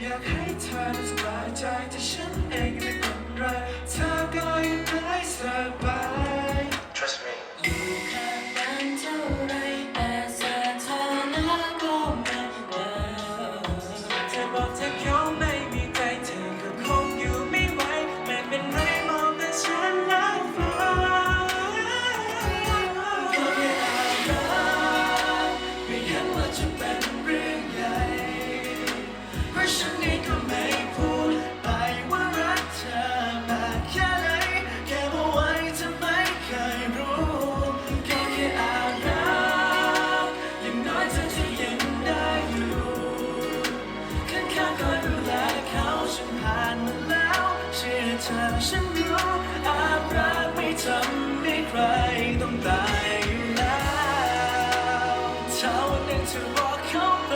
อยากให้เธอสบายใจที่ฉัน เธอฉันรู้อาบรักไม่ทำให้ใครต้องตายอยู่แล้วเท่าวันหนึ่งเธอบอกเขาไป